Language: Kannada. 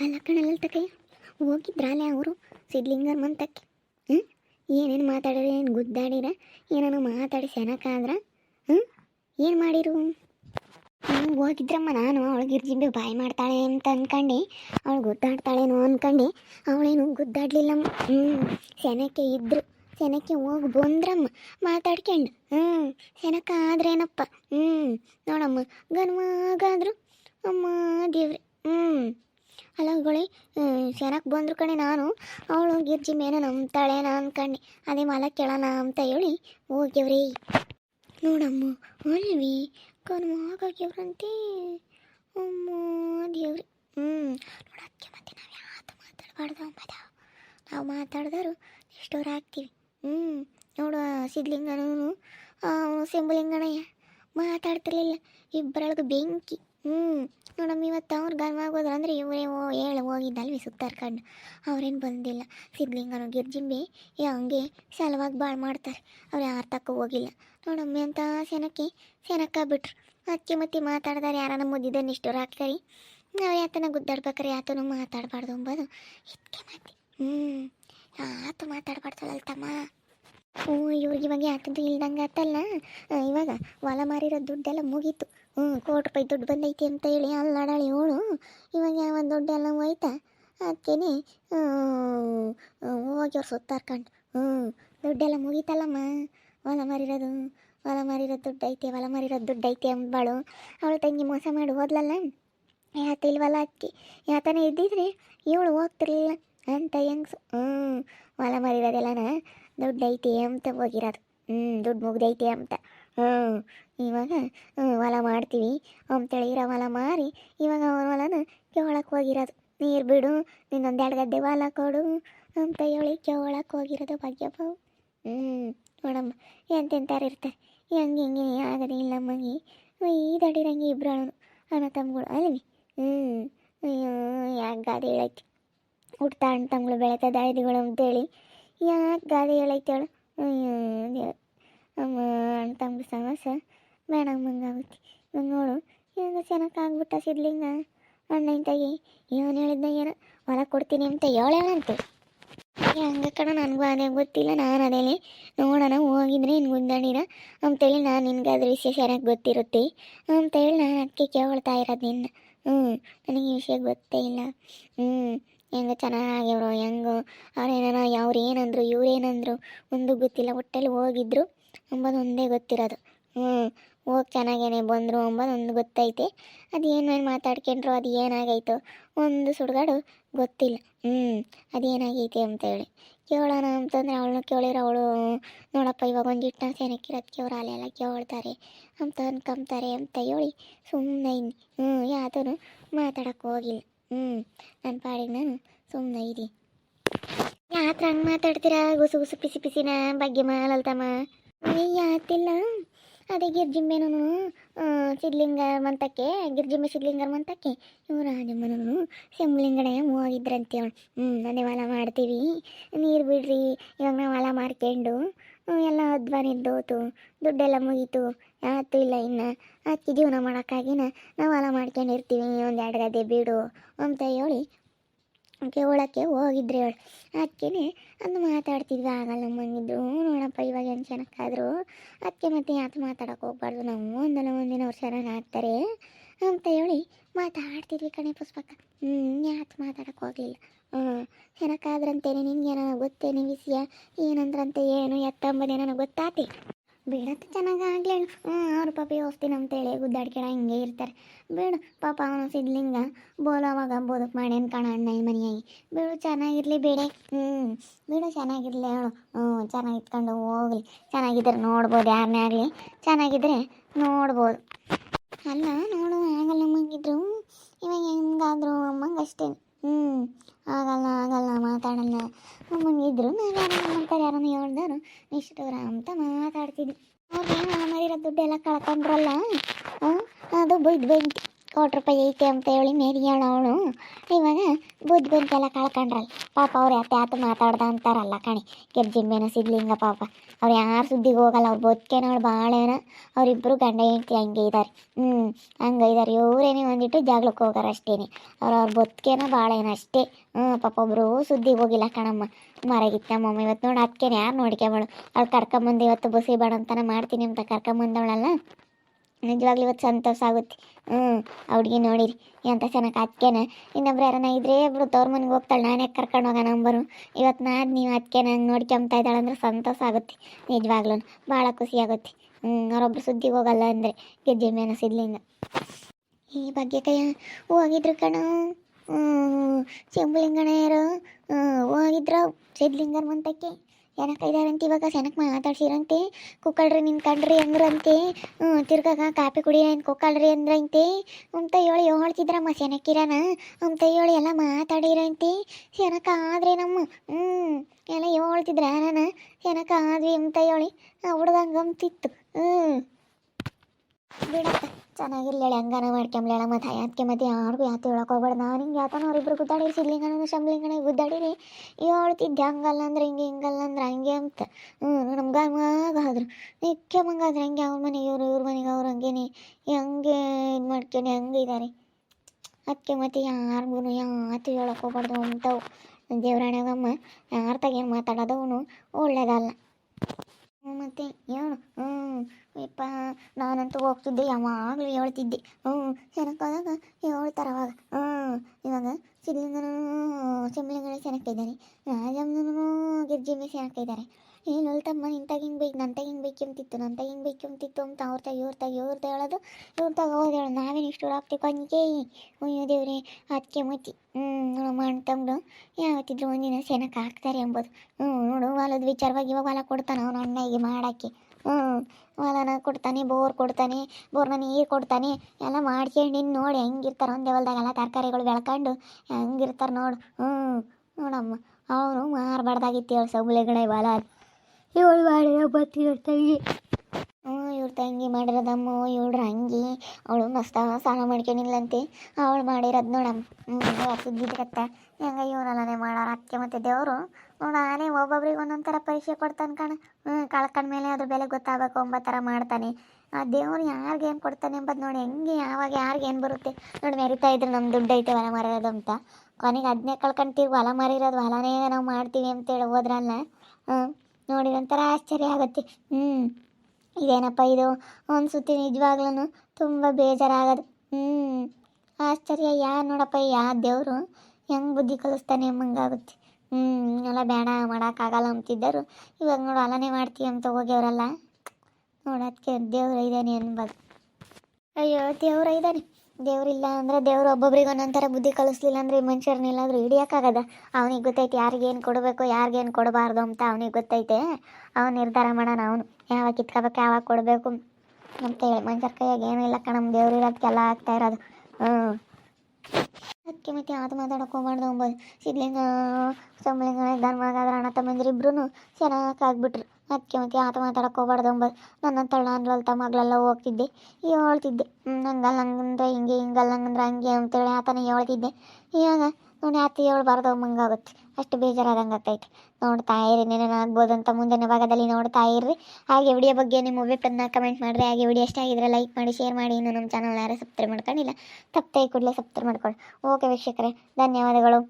ಅಲ್ಲ ಕಣಲ್ಲ ತಕಯ್ಯ ಹೋಗಿದ್ರಾಲೆ ಅವರು ಸಿದ್ಲಿಂಗರ್ ಮಂತಕ್ಕೆ. ಹ್ಞೂ ಏನೇನು ಮಾತಾಡಿರ, ಏನು ಗುದ್ದಾಡಿರ, ಏನೇನು ಮಾತಾಡಿ ಸೆನಕಾದ್ರ ಹ್ಞೂ ಏನು ಮಾಡಿರು? ಹೋಗಿದ್ರಮ್ಮ, ನಾನು ಅವಳು ಗಿರ್ಜಿಂಬೆ ಬಾಯಿ ಮಾಡ್ತಾಳೆ ಅಂತ ಅಂದ್ಕೊಂಡು ಅವಳು ಗುದ್ದಾಡ್ತಾಳೇನೋ ಅಂದ್ಕೊಂಡು ಅವಳೇನು ಗುದ್ದಾಡ್ಲಿಲ್ಲಮ್ಮ. ಹ್ಞೂ ಸೆನಕ್ಕೆ ಇದ್ರು. ಸೆನಕ್ಕೆ ಹೋಗಿ ಬಂದ್ರಮ್ಮ, ಮಾತಾಡ್ಕೊಂಡು. ಹ್ಞೂ ಸೆನಕ ಆದ್ರೇನಪ್ಪ? ಹ್ಞೂ ನೋಡಮ್ಮ ಗನ್ಮಾಗಾದ್ರು ಅಮ್ಮ ದೇವ್ರಿ ಹ್ಞೂ ಅಲ್ಲಗಳೇ ಚೆನ್ನಾಗಿ ಬಂದ್ರು ಕಣೆ ನಾನು. ಅವಳು ಗಿರ್ಜಿ ಮೇನ ನಂಬ್ತಾಳೆ ನಾನು ಅನ್ಕಂಡು ಅದೇ ಮಾಲ ಕೇಳೋಣ ಅಂತ ಹೇಳಿ ಹೋಗ್ಯವ್ರಿ. ನೋಡಮ್ಮ, ಅಲ್ವಿ? ಕನ್ಮಗಾಗ್ಯವ್ರಂತೆ ಅಮ್ಮ, ದೇವ್ರಿ. ಹ್ಞೂ ನೋಡಕ್ಕೆ ಮತ್ತೆ ನಾವು ಯಾತು ಮಾತಾಡಬಾರ್ದು ಅಂಬದ. ನಾವು ಮಾತಾಡಿದ್ರು ಎಷ್ಟೋರು ಹಾಕ್ತೀವಿ ಹ್ಞೂ ನೋಡು ಸಿದ್ಲಿಂಗನೂ ಸೆಂಬುಲಿಂಗನಯ್ಯ ಮಾತಾಡ್ತಿರ್ಲಿಲ್ಲ. ಇಬ್ಬರೊಳಗೆ ಬೆಂಕಿ. ಹ್ಞೂ ನೋಡಮ್ಮ, ಇವತ್ತು ಅವ್ರು ಗರ್ವಾಗೋದ್ರು ಅಂದರೆ ಇವರೇ ಓ ಹೇಳಿ, ಹೋಗಿದ್ದಲ್ವಿ ಸುತ್ತಾರ್ಕಂಡು ಅವ್ರೇನು ಬಂದಿಲ್ಲ. ಸಿದ್ಲಿಂಗನು ಗಿರ್ಜಿಂಬಿ, ಏ, ಹಂಗೆ ಸಲವಾಗಿ ಭಾಳ ಮಾಡ್ತಾರೆ. ಅವ್ರು ಯಾರು ತಕ್ಕ ಹೋಗಿಲ್ಲ. ನೋಡಮ್ಮ ಅಂತ ಸೆನಕ್ಕೆ ಸೆನಕ್ಕ ಬಿಟ್ರು. ಅಚ್ಚಿ ಮತ್ತೆ ಮಾತಾಡ್ದಾರೆ ಯಾರನ್ನ ಮುದ್ದಿದ್ದನ್ನು ಇಷ್ಟೋರು ಹಾಕ್ತಾರೆ. ನಾವು ಯಾತನ ಗುದ್ದಾಡ್ಬೇಕಾರೆ ಯಾತನೂ ಮಾತಾಡಬಾರ್ದು ಅಂಬೋದು. ಇದಕ್ಕೆ ಮತ್ತೆ. ಹ್ಞೂ ಯಾತು ಮಾತಾಡ್ಬಾರ್ದಲ್ಲ ತಮ್ಮ. ಹ್ಞೂ ಇವ್ರಿಗೆ ಇವಾಗ ಯಾತಂತೂ ಇಲ್ದಂಗೆ ಆತಲ್ಲ ಇವಾಗ ಹೊಲ ಮಾರಿರೋ ದುಡ್ಡೆಲ್ಲ ಮುಗೀತು. ಹ್ಞೂ ಕೋಟಿ ರೂಪಾಯಿ ದುಡ್ಡು ಬಂದೈತಿ ಅಂತ ಹೇಳಿ ಅಲ್ಲಾಡಾಳಿ ಇವಳು ಇವಾಗ ಯಾವ ದುಡ್ಡೆಲ್ಲ ಹೋಯ್ತಾ? ಅದಕ್ಕೇನೆ ಹೋಗಿ ಅವ್ರು ಸುತ್ತಾರ್ಕೊಂಡು ಹ್ಞೂ ದುಡ್ಡೆಲ್ಲ ಮುಗೀತಲ್ಲಮ್ಮ. ಹೊಲ ಮಾರಿರೋದು, ಹೊಲ ಮಾರಿರೋ ದುಡ್ಡು ಐತೆ, ಹೊಲ ಮಾರಿರೋ ದುಡ್ಡು ಐತೆ ಅಂಬಾಳು ಅವಳು ತಂಗಿ ಮೋಸ ಮಾಡಿ, ಹೋದ್ಲಲ್ಲ? ಯಾತ ಇಲ್ವಲ್ಲ ಅದಕ್ಕೆ ಯಾತನ ಇದ್ದಿದ್ರೆ ಇವಳು ಹೋಗ್ತಿರ್ಲಿಲ್ಲ ಅಂತ ಹೆಂಗ್ಸು? ಹ್ಞೂ ಹೊಲ ಮಾರಿರೋದೆಲ್ಲನ ದುಡ್ಡು ಅಂತ ಹೋಗಿರೋದು. ಹ್ಞೂ ದುಡ್ಡು ಮುಗ್ದೈತೆ ಅಂತ. ಹ್ಞೂ, ಇವಾಗ ಹೊಲ ಮಾಡ್ತೀವಿ. ಅಂತೇಳಿ ಇರೋ ಹೊಲ ಮಾರಿ, ಇವಾಗ ಅವನ ಹೊಲನ ಕೇಳಕ್ಕೆ ಹೋಗಿರೋದು. ನೀರು ಬಿಡು ನಿನ್ನೊಂದೆರಡು ಗದ್ದೆ ಹೊಲ ಕೊಡು ಅಂತ ಹೇಳಿ ಕೇಳಕ್ಕೆ ಹೋಗಿರೋದು ಭಾಗ್ಯಪ್ಪ ಹ್ಞೂ, ನೋಡಮ್ಮ ಎಂತೆಂಥವ್ರು ಇರ್ತಾರೆ. ಹೆಂಗೆ, ಹಿಂಗೆ ಆಗದೆ ಇಲ್ಲ ಮಗಿ ಈದಡಿರಂಗೆ ಇಬ್ಬರು ಅಣ್ಣ ತಮ್ಮಗಳು, ಅಲ್ವಿ? ಹ್ಞೂ ಯಾಕೆ ಗಾದೆ ಹೇಳೈತಿ? ಹುಡ್ತಾ ಅಣ್ಣ ತಮ್ಮಗಳು ಬೆಳೀತಾ ಇದುಗಳು ಅಂತೇಳಿ, ಯಾಕೆ ಗಾದೆ ಹೇಳೈತಿ ಹೇಳು? ಅಯ್ಯೋ ಅಣ್ಣ ತಮ್ಮ ಸಮಸ್ಯೆ? ಬೇಡ ಆಗುತ್ತೆ. ಇವಾಗ ನೋಡು ಇವಾಗ ಚೆನ್ನಾಗಿ ಆಗ್ಬಿಟ್ಟ ಸಿದ್ಲಿಂಗ. ಅಣ್ಣ ಇಂತಾಗಿ, ಇವನು ಹೇಳಿದ್ನ ಏನೋ? ಹೊಲ ಕೊಡ್ತೀನಿ ಅಂತ ಹೇಳಂತೆ ಹಂಗ ಕಣ, ನನಗೂ ಅದೇ ಗೊತ್ತಿಲ್ಲ, ನಾನು ಅದೇನೆ ನೋಡೋಣ, ಹೋಗಿದ್ರೆ ಇನ್ನು ಗುಂದಾಡಿರ ಅಂತೇಳಿ ನಾನು ನಿನ್ಗೆ ಅದ್ರ ವಿಷಯ ಸರಿಯಾಗಿ ಗೊತ್ತಿರುತ್ತೆ. ಅಂತೇಳಿ ನಾನು ಅದಕ್ಕೆ ಕೇಳ್ತಾ ಇರೋದು ನಿನ್ನ. ಹ್ಞೂ, ನನಗೆ ಈ ವಿಷಯ ಗೊತ್ತೇ ಇಲ್ಲ. ಹ್ಞೂ, ಹೆಂಗೆ ಚೆನ್ನಾಗ್ಯವ್ರು, ಹೆಂಗೋ, ಅವ್ರೇನೋ ಅವ್ರು ಏನಂದ್ರು ಇವ್ರೇನಂದ್ರು ಒಂದು ಗೊತ್ತಿಲ್ಲ ಒಟ್ಟಲ್ಲಿ ಹೋಗಿದ್ರು. ಅಂಬೋದು ಒಂದೇ ಗೊತ್ತಿರೋದು. ಹ್ಞೂ ಹೋಗಿ ಚೆನ್ನಾಗೇನೆ, ಬಂದರು ಅಂಬೋದು ಒಂದು ಗೊತ್ತೈತೆ. ಅದು ಏನೇನು ಮಾತಾಡ್ಕೊಂಡ್ರು, ಅದು ಏನಾಗೈತೋ. ಒಂದು ಸುಡ್ಗಾಡು ಗೊತ್ತಿಲ್ಲ. ಹ್ಞೂ ಅದೇನಾಗೈತೆ ಅಂತೇಳಿ ಕೇಳೋಣ ಅಂತಂದರೆ ಅವಳನ್ನ ಕೇಳಿರೋ ಅವಳು, ನೋಡಪ್ಪ, ಇವಾಗ ಒಂದು ಇಟ್ಟು ಸೆನಕ್ಕಿರೋದಕ್ಕೆ ಅವ್ರು ಅಲ್ಲೆಲ್ಲ ಕೇಳ್ತಾರೆ. ಅಂತ ಅನ್ಕೊಂತಾರೆ ಅಂತ ಹೇಳಿ ಸುಮ್ಮನೆ ಇನ್ನು ಹ್ಞೂ ಯಾವುದೂ ಮಾತಾಡೋಕ್ಕೆ ಹೋಗಿಲ್ಲ. ಹ್ಞೂ ನನ್ನ ಪಾಡಿಗೆ ನಾನು ಸುಮ್ಮನೆ ಇದಿ ಯಾತ್ರ ಹಂಗೆ ಮಾತಾಡ್ತೀರಾ? ಗುಸು ಗುಸು, ಪಿಸಿ ಪಿಸಿನ ಬಗ್ಗೆ ಮಾಲಲ್ತಮ್ಮ. ಯಾತಿಲ್ಲ. ಅದೇ ಗಿರ್ಜಿಮ್ಮೆನೂ ಸಿದ್ಲಿಂಗ ಮಂತಕ್ಕೆ ಗಿರ್ಜಿಂಬೆ ಸಿದ್ಲಿಂಗರ ಮಂತಕ್ಕೆ ಇವ್ರು ರಾಜಮ್ಮನೂ ಹೋಗಿದ್ರಂತೆ ಅವಳು ಹ್ಞೂ ಅದೇ ಹೊಲ ಮಾಡ್ತೀವಿ. ನೀರು ಬಿಡ್ರಿ, ಇವಾಗ ನಾವು ಹೊಲ ಮಾರ್ಕೊಂಡು ಎಲ್ಲ ಹದ್ವಾನಿದ್ದೋತು ದುಡ್ಡೆಲ್ಲ ಮುಗೀತು. ಯಾತು ಇಲ್ಲ ಇನ್ನು. ಅದಕ್ಕೆ ಜೀವನ ಮಾಡೋಕ್ಕಾಗಿನ ನಾವು ಹೊಲ ಮಾಡ್ಕೊಂಡಿರ್ತೀವಿ, ಒಂದು ಎರಡು ಗದ್ದೆ ಬಿಡು ಅಂತ ಹೇಳಿ ಕೇಳೋಕ್ಕೆ ಹೋಗಿದ್ರೆ ಅವಳು. ಅದಕ್ಕೇ ಅದು ಮಾತಾಡ್ತಿದ್ವಿ, ಆಗಲ್ಲ ಮಂಗಿದ್ರು ಚೆನ್ನಾಗಾದ್ರು ಅದಕ್ಕೆ ಮತ್ತೆ ಯಾತು ಮಾತಾಡೋಕೆ ಹೋಗ್ಬಾರ್ದು. ನಾವು ಒಂದಲ್ಲ ಒಂದಿನ ಅವ್ರು ಆಗ್ತಾರೆ ಅಂತ ಹೇಳಿ ಮಾತಾಡ್ತಿದ್ವಿ ಕಣೆ ಪುಷ್ಪಕ್ಕ ಹ್ಞೂ ಯಾತು ಮಾತಾಡೋಕೆ ಹೋಗಲಿಲ್ಲ. ಹ್ಞೂ ಚೆನ್ನಾಗಾದ್ರಂತೇನೆ ಏನೋ ಗೊತ್ತೇನೆ ವಿಷಯ? ಏನಂದ್ರಂತೆ ಏನು? ಎತ್ತಂಬದೇನೋ ಗೊತ್ತಾತಿ? ಬೇಡತ್ತ ಚೆನ್ನಾಗಿ ಆಗಲಿ ಅವ್ರ ಪಾಪಿ ಹೋಗ್ತೀನಿ ಅಂತೇಳಿ ಗುದ್ದಾಡ್ಕೊಳ ಹಿಂಗೆ ಇರ್ತಾರೆ. ಬೇಡ, ಪಾಪ ಅವನು ಸಿದ್ಲಿಂಗ ಬೋಲೋವಾಗ ಬೋದಕ್ಕೆ ಮಾಡ್ಯಾನ ಅಣ್ಣ ಈ ಮನೆಯಾಗಿ. ಬೇಡ, ಚೆನ್ನಾಗಿರಲಿ ಬೇಡ. ಹ್ಞೂ ಬೇಡ, ಚೆನ್ನಾಗಿರ್ಲಿ ಅವಳು. ಹ್ಞೂ ಚೆನ್ನಾಗಿ ಇಟ್ಕೊಂಡು ಹೋಗ್ಲಿ. ಚೆನ್ನಾಗಿದ್ರೆ ನೋಡ್ಬೋದು ಯಾರನ್ನೇ ಆಗಲಿ. ಚೆನ್ನಾಗಿದ್ರೆ ನೋಡ್ಬೋದು. ಅಲ್ಲ, ನೋಡು, ಆಗಲ್ಲ ಮಗಿದ್ರು. ಇವಾಗ ಹೆಂಗಾದ್ರು ಅಮ್ಮಂಗೆ ಅಷ್ಟೇ ಹ್ಞೂ ಆಗಲ್ಲ ಆಗಲ್ಲ, ಮಾತಾಡಲ್ಲ. ಇದ್ರು ಯಾರನ್ನ ಮಾಡ್ತಾರೆ ಯಾರನ್ನ ಹೇಳ್ದಾರು? ಇಷ್ಟವ್ರ ಅಂತ ಮಾತಾಡ್ತಿದ್ವಿ ಅವ್ರೇನು ಮಾಡಿರೋ ದುಡ್ಡೆಲ್ಲ ಕಳ್ಕೊಂಡ್ರಲ್ಲ ಅದು ಬೈದು ಬೆಂಕಿ. ಕೋಟಿ ರೂಪಾಯಿ ಐತೆ ಅಂತ ಹೇಳಿ ಮೇರಿಯಾಳ ಅವಳು ಇವಾಗ ಬುದ್ಧಿ ಬಂತೆಲ್ಲ ಕಳ್ಕೊಂಡ್ರಲ್ಲ. ಪಾಪ ಅವ್ರು ಯಾತ ಯಾತ ಮಾತಾಡ್ದ ಅಂತಾರಲ್ಲ ಕಣಿ. ಗೆರ್ಜಿಂಬೇನ ಸಿದ್ಲಿಂಗ ಪಾಪ. ಅವ್ರು ಯಾರು ಸುದ್ದಿಗೆ ಹೋಗಲ್ಲ, ಅವ್ರು ಬದುಕೇನವಳು ಭಾಳೇನ ಅವರಿಬ್ಬರು ಗಂಡ ಹೆಂಡತಿ ಹಂಗೆ ಇದ್ದಾರೆ ಹ್ಞೂ ಹಂಗೆ ಇದ್ದಾರೆ ಇವರೇನೇ ಒಂದಿಟ್ಟು ಜಾಗ್ಲಕ್ಕೆ ಹೋಗಾರ ಅಷ್ಟೇನೆ. ಅವ್ರು ಅವ್ರ ಬದುಕೇನ ಭಾಳೇನ ಅಷ್ಟೇ. ಹ್ಞೂ ಪಾಪ ಒಬ್ಬರು ಸುದ್ದಿಗೆ ಹೋಗಿಲ್ಲ ಕಣಮ್ಮ. ಮರಗಿತ್ತ ನಮ್ಮಮ್ಮ ಇವತ್ತು ನೋಡಿ ಅದಕ್ಕೇನೆ ಯಾರು ನೋಡ್ಕೊಂಬಳು ಅವ್ಳು ಕರ್ಕೊಂಬಂದು ಇವತ್ತು ಬಸಿ ಬೇಡ ಅಂತಾನೆ ಮಾಡ್ತೀನಿ ಅಂತ ಕರ್ಕೊಂಬಂದವಳಲ್ಲ. ನಿಜವಾಗ್ಲೂ ಇವತ್ತು ಸಂತೋಷ ಆಗುತ್ತೆ. ಹ್ಞೂ ಆ ಹುಡ್ಗಿ ನೋಡಿರಿ ಎಂಥ ಚೆನ್ನಾಗಿ ಅದಕ್ಕೇನ ಇನ್ನೊಬ್ರು ಯಾರನ್ನ ಇದ್ರೆ ಇಬ್ರು ತವ್ರ ಮನೆಗೆ ಹೋಗ್ತಾಳೆ, ನಾನೇ ಕರ್ಕೊಂಡು ಹೋಗೋಣ ನಂಬರು ಇವತ್ತು ನಾನು ನೀವು ಅದಕ್ಕೆ ನಂಗೆ ನೋಡ್ಕೊಂತ ಇದ್ದಾಳೆ ಅಂದ್ರೆ ಸಂತೋಷ ಆಗುತ್ತೆ. ನಿಜವಾಗ್ಲೂ ಭಾಳ ಖುಷಿ ಆಗುತ್ತೆ. ಹ್ಞೂ ಅವರೊಬ್ರು ಸುದ್ದಿಗೆ ಹೋಗಲ್ಲ ಅಂದರೆ ಗೆಜ್ಜೆ ಮೇನ ಸಿದ್ಲಿಂಗ. ಈ ಬಗ್ಗೆ ಕೈಯ ಹೋಗಿದ್ರು ಕಣ. ಚೆಂಬುಲಿಂಗಣ ಯಾರು. ಹೋಗಿದ್ರು ಸಿದ್ಲಿಂಗನ ಮಂತಕ್ಕೆ. ಏನಕ್ಕೆ ಇದಾರಂತೆ ಇವಾಗ? ಸೆನಕ್ ಮಾತಾಡ್ಸಿರಂತೆ? ಕುಕ್ಕಳ್ರಿ ನಿಂತ್ಕಂಡ್ರಿ ಅಂದ್ರಂತೆ. ಹ್ಞೂ ತಿರ್ಗಾಗ ಕಾಪಿ ಕುಡಿ ಅಂತ ಕುಕ್ಕಳ್ರಿ ಅಂದ್ರಂತೆ. ಅಂತ ಹೇಳಿ ಹೇಳ್ತಿದ್ರಮ್ಮ ಸೆನಕ್ಕಿರನ ಅಂತ ಹೇಳಿ ಎಲ್ಲ ಮಾತಾಡಿರಂತೆ. ಸೆನಕ ಆದ್ರೆ ನಮ್ಮ ಹ್ಞೂ ಎಲ್ಲ ಹೇಳ್ತಿದ್ರ ನಾನು? ಸೆನಕ ಆದ್ವಿ ಅಂತ ಹೇಳಿ. ಹುಡ್ದಂಗೆ ಅಂತಿತ್ತು ಹ್ಞೂ ಬಿಡಕ್ಕ ಚೆನ್ನಾಗಿರ್ಲಿಲ್ಲ ಹಂಗಾನ ಮಾಡ್ಕೊಂಬ್ಲೇಳ ಮತ್ತು ಹಯಾತ್ಕೆ ಮತ್ತೆ ಯಾರಿಗೂ ಯಾತು ಹೇಳಕ್ ಹೋಗ್ಬೇಡ. ನಾನು ಹಿಂಗೆ ಯಾತನ ಅವ್ರಿಬ್ರು ಗುದ್ದಾಡಿರಿ, ಸಿದ್ಲಿಂಗನ ಶಂಬ್ಲಿಂಗನ ಗುದ್ದಾಡಿರಿ. ಹೇಳ್ತಿದ್ದೆ ಹಂಗಲ್ಲ ಅಂದ್ರೆ ಹಿಂಗೆ ಹಿಂಗಲ್ಲ ಅಂದ್ರೆ ಹಂಗೆ ಅಂತ. ಹ್ಞೂ ನಮ್ಗೆ ಆದ್ರು ನಿತ್ಯ ಮಂಗಾದ್ರೆ ಹಂಗೆ ಅವ್ರ ಮನೆಗೆ ಇವರು, ಇವ್ರ ಮನೆಗೆ ಅವ್ರು ಹಂಗೇನೆ. ಹಂಗೆ ಇದು ಮಾಡ್ಕೊಂಡು, ಹಂಗೆ ಇದ್ದಾರೆ ಅದಕ್ಕೆ ಮತ್ತೆ ಯಾರಿಗೂ ಯಾತು ಹೇಳಕ್ ಹೋಗ್ಬಾರ್ದು ಅಂತವು. ದೇವ್ರಾಣ್ಯಾಗಮ್ಮ ಯಾರ ತಗೇನು ಮಾತಾಡೋದವನು ಒಳ್ಳೇದಲ್ಲ. ಮತ್ತೆ ಹೇಳು ಹ್ಞೂ ಯಪ್ಪ ನಾನಂತೂ ಹೋಗ್ತಿದ್ದೆ, ಯಾವಾಗಲೂ ಹೇಳ್ತಿದ್ದೆ. ಹ್ಞೂ ಸೆನಕ್ಕಾದಾಗ ಹೇಳ್ತಾರೆ ಅವಾಗ. ಹ್ಞೂ ಇವಾಗ ಸಿದ್ಲಿಂಗನೂ ಸಿಂಬ್ಲಿಂಗನ ಸೆನಕ್ಕಿದ್ದಾನೆ ರಾಜಮ್ಮನೂ ಗಿರ್ಜಿಮೆ ಸೆನಕ್ಕಿದ್ದಾರೆ ಏನು ತಮ್ಮ ನಿಂತಾಗ ಹಿಂಗೆ ಬೇಕು ನಂತಾಗ ಹಿಂಗೆ ಬೇಕು ಅಂತಿತ್ತು ನಂತಾಗ ಹಿಂಗೆ ಬೇಕು ಅಂತಿತ್ತು ಅಂತ ಅವ್ರ ತಾಗ ಇವ್ರ ತಾಗ ಇವ್ರದ್ದು ಹೇಳೋದು, ಇವ್ರ ತಾಗ ಹೋದ ಹೇಳೋದು ನಾವೇನು ಇಷ್ಟು ಹಾಕ್ತೀವಿ ಕೊಂಜಿಗೆ ಅಯ್ಯೋ ದೇವ್ರೆ ಅದಕ್ಕೆ ಮತ್ತಿ ಹ್ಞೂ ನೋಡು ಅಣ್ಣ ಯಾವತ್ತಿದ್ರು ಒಂದಿನ ಸೆನಕ್ ಹಾಕ್ತಾರೆ ಎಂಬುದು. ಹ್ಞೂ ನೋಡು, ಹೊಲದ ವಿಚಾರವಾಗಿ ಇವಾಗ ಹೊಲ ಕೊಡ್ತಾನೆ ಅವ್ನ ಅಣ್ಣಗೆ ಮಾಡೋಕ್ಕೆ. ಹ್ಞೂ ಹೊಲನ ಕೊಡ್ತಾನೆ, ಬೋರ್ ಕೊಡ್ತಾನೆ, ಬೋರ್ನ ನೀರು ಕೊಡ್ತಾನೆ, ಎಲ್ಲ ಮಾಡ್ಕೊಂಡು ನೋಡಿ ಹೆಂಗಿರ್ತಾರೆ ಒಂದೇ ಹೊಲ್ದಾಗೆಲ್ಲ ತರಕಾರಿಗಳು ಬೆಳ್ಕೊಂಡು ಹೆಂಗಿರ್ತಾರೆ ನೋಡು. ಹ್ಞೂ ನೋಡಮ್ಮ, ಅವನು ಮಾರಬಾರ್ದಾಗಿತ್ತು ಹೇಳಿ ಸೊಬ್ಳೆಗಡೆ ಹೊಲ ಇವಳು ಮಾಡಿರೋ ಬತ್ತಿ ತಂಗಿ. ಹ್ಞೂ ಇವ್ರ ತಂಗಿ ಮಾಡಿರೋದಮ್ಮ ಇವ್ರ ಹಂಗಿ ಅವಳು ಮಸ್ತ ಸಾಲ ಮಾಡ್ಕೊಂಡಿಲ್ಲಂತೆ ಅವಳು ಮಾಡಿರೋದು ನೋಡಮ್ಮ ಹ್ಞೂ, ಹೆಂಗ ಇವ್ರಲ್ಲೇ ಮಾಡೋರು ಅತ್ತೆ ಮತ್ತೆ ದೇವರು. ನಾನೇ ಒಬ್ಬೊಬ್ರಿಗೆ ಒಂದೊಂದು ಥರ ಪರೀಕ್ಷೆ ಕೊಡ್ತಾನೆ ಕಣ. ಹ್ಞೂ ಕಳ್ಕೊಂಡ್ಮೇಲೆ ಅದ್ರ ಬೆಲೆ ಗೊತ್ತಾಗಬೇಕು ಒಂಬತ್ತರ ಥರ ಮಾಡ್ತಾನೆ. ಆ ದೇವ್ರು ಯಾರಿಗೆ ಏನು ಕೊಡ್ತಾನೆ ಎಂಬುದು ನೋಡಿ, ಹೆಂಗೆ, ಯಾವಾಗ ಯಾರಿಗೆ ಏನು ಬರುತ್ತೆ. ನೋಡಿ, ಮೆರಿತಾ ಇದ್ರೆ ನಮ್ಮ ದುಡ್ಡು ಐತೆ, ಹೊಲ ಮಾರಿರೋದು ಅಂತ. ಕೊನೆಗೆ ಅದನ್ನೇ ಕಳ್ಕೊಂತೀವಿ, ಹೊಲ ಮಾರಿರೋದು ಹೊಲನೇ ನಾವು ಮಾಡ್ತೀವಿ ಅಂತೇಳಿ ಹೋದ್ರಲ್ಲ. ಹ್ಞೂ. ನೋಡಿ ಒಂಥರ ಆಶ್ಚರ್ಯ ಆಗುತ್ತೆ. ಹ್ಞೂ ಇದೇನಪ್ಪ ಇದು? ಒಂದು ಸುತ್ತಿ ನಿಜವಾಗ್ಲೂ ತುಂಬ ಬೇಜಾರಾಗೋದು. ಹ್ಞೂ ಆಶ್ಚರ್ಯ ಯಾರು ನೋಡಪ್ಪ ಯಾ ದೇವರು? ಹೆಂಗೆ ಬುದ್ಧಿ ಕಲಿಸ್ತಾನೆ ಎಂಬಂಗಾಗುತ್ತೆ ಹ್ಞೂ ಎಲ್ಲ ಬೇಡ, ಮಾಡೋಕ್ಕಾಗಲ್ಲ ಅಂತಿದ್ದರು. ಇವಾಗ ನೋಡು ಅಲ್ಲನೇ ಮಾಡ್ತೀವಿ ಅಂತ ಹೋಗ್ಯವ್ರಲ್ಲ. ನೋಡು ಅದಕ್ಕೆ ದೇವ್ರು ಇದ್ದಾನೆ ಅನ್ಬೋದು. ಅಯ್ಯೋ, ದೇವ್ರ ಇದ್ದಾನೆ ದೇವ್ರಿಲ್ಲ ಅಂದ್ರೆ ದೇವ್ರು ಒಬ್ಬೊಬ್ರಿಗೆ ಒಂದೊಂಥರ ಬುದ್ಧಿ ಕಲಿಸ್ಲಿಲ್ಲ ಅಂದರೆ ಮನುಷ್ಯರನ್ನೆಲ್ಲಾದ್ರೂ ಹಿಡಿಯೋಕ್ಕಾಗದ? ಅವನಿಗೆ ಗೊತ್ತೈತೆ ಯಾರಿಗೇನು ಕೊಡಬೇಕು ಯಾರಿಗೇನು ಕೊಡಬಾರ್ದು ಅಂತ ಅವನಿಗೆ ಗೊತ್ತೈತೆ. ಅವನು ನಿರ್ಧಾರ ಮಾಡೋಣ ಅವನು. ಯಾವಾಗ ಕಿತ್ಕೋಬೇಕು, ಯಾವಾಗ ಕೊಡಬೇಕು ಅಂತ ಹೇಳಿ. ಮನುಷ್ಯರ ಕೈಯಾಗ ಏನೂ ಇಲ್ಲ ಕಣಮ್. ದೇವ್ರು ಇರೋದಕ್ಕೆಲ್ಲ ಆಗ್ತಾ ಇರೋದು. ಹ್ಞೂ ಅದಕ್ಕೆ ಮತ್ತೆ ಅದು ಮಾತಾಡೋಕೆ ಹೋಗ್ಬಾರ್ದು ಅಂಬೋದು ಸಿದ್ಲಿಂಗ ಸಂಬಳಿಂಗ ಧರ್ಮಗಾದ್ರ, ಅಣ್ಣ ತಮ್ಮಂದಿರು ಇಬ್ರು ಚೆನ್ನಾಗಿ ಆಗ್ಬಿಟ್ರು. ಅದಕ್ಕೆ ಮತ್ತೆ ಆತ ಮಾತಾಡಕ್ಕೆ ಹೋಗ್ಬಾರ್ದು ಅಂಬೋದು ನನ್ನ ತಳ್ಳ ಅನ್ವಲ್ತ ಮಗಳೆಲ್ಲ ಹೋಗ್ತಿದ್ದೆ. ಹೇಳ್ತಿದ್ದೆ. ಹಂಗಲ್ಲ ಹಂಗಂದ್ರೆ ಹಿಂಗೆ, ಹಿಂಗಲ್ಲ ಹಂಗಂದ್ರೆ ಹಂಗೆ ಅಂತೇಳಿ ಆತನ ಹೇಳ್ತಿದ್ದೆ. ಇವಾಗ ನೋಡಿ ಆತ ಹೇಳ್ಬಾರ್ದು ಆಗುತ್ತೆ ಅಷ್ಟು ಬೇಜಾರಾದಂಗೆ ಆಗ್ತೈತೆ. ನೋಡ್ತಾ ಇರಿ ನೆನನಾಗ್ಬೋದು ಅಂತ ಮುಂದಿನ ಭಾಗದಲ್ಲಿ ನೋಡ್ತಾ ಇರ್ರಿ. ಹಾಗೆ ವಿಡಿಯೋ ಬಗ್ಗೆ ನಿಮ್ಮ ಅಭಿಪ್ರಾಯನ ಕಮೆಂಟ್ ಮಾಡಿರಿ. ಹಾಗೆ ವಿಡಿಯೋ ಇಷ್ಟ ಆಗಿದ್ರೆ ಲೈಕ್ ಮಾಡಿ ಶೇರ್ ಮಾಡಿ. ಇನ್ನು ನಮ್ಮ ಚಾನಲ್ ಯಾರು ಸಬ್ಸ್ಕ್ರೈಬ್ ಮಾಡ್ಕೊಂಡಿಲ್ಲ ತಪ್ಪೈ ಕೂಡಲೇ ಸಬ್ಸ್ಕ್ರೈಬ್ ಮಾಡ್ಕೊಳ್ಳಿ. ಓಕೆ ವೀಕ್ಷಕರೇ, ಧನ್ಯವಾದಗಳು.